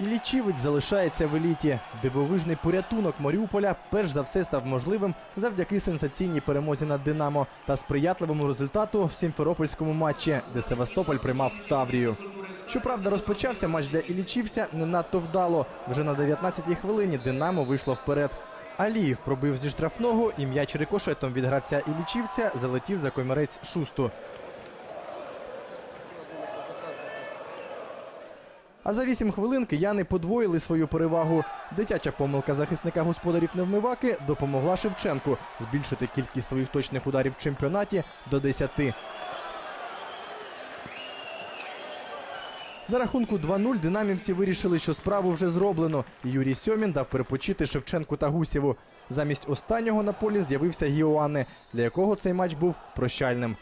І лічівець залишається в еліті. Дивовижний порятунок Маріуполя перш за все став можливим завдяки сенсаційній перемозі над Динамо та сприятливому результату в сімферопольському матчі, де Севастополь приймав Таврію. Щоправда, розпочався матч для Ілічівця не надто вдало. Вже на 19-й хвилині Динамо вийшло вперед. Аліїв пробив зі штрафного і м'яч рикошетом від гравця Ілічівця залетів за комірець Шусту. А за 8 хвилин кияни подвоїли свою перевагу. Дитяча помилка захисника господарів Невмиваки допомогла Шевченку збільшити кількість своїх точних ударів в чемпіонаті до 10. За рахунку 2-0 динамівці вирішили, що справу вже зроблено. І Юрій Сьомін дав перепочити Шевченку та Гусєву. Замість останнього на полі з'явився Гіоанне, для якого цей матч був прощальним.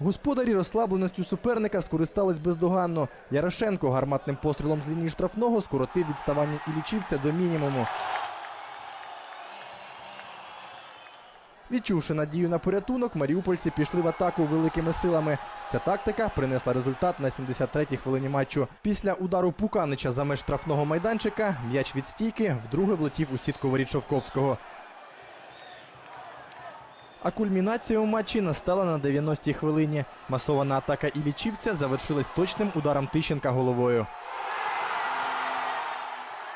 Господарі розслабленістю суперника скористались бездоганно. Ярошенко гарматним пострілом з лінії штрафного скоротив відставання Ілічівця до мінімуму. Відчувши надію на порятунок, маріупольці пішли в атаку великими силами. Ця тактика принесла результат на 73-й хвилині матчу. Після удару Пуканича за меж штрафного майданчика м'яч від стійки вдруге влетів у сітку воріт Шовковського. А кульмінація у матчі настала на 90-й хвилині. Масована атака Ілічівця завершилась точним ударом Тищенка головою.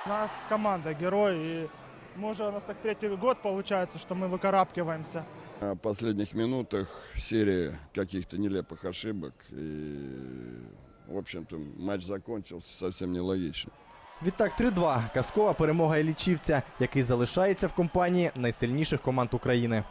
У нас команда герой, и мы уже у нас так третий год получается, что мы выкарабкиваемся. На последних минутах серия каких-то нелепых ошибок. И, в общем-то, матч закончился совсем нелогично. Відтак 3-2. Казкова перемога Ілічівця, який залишається в компанії найсильніших команд України.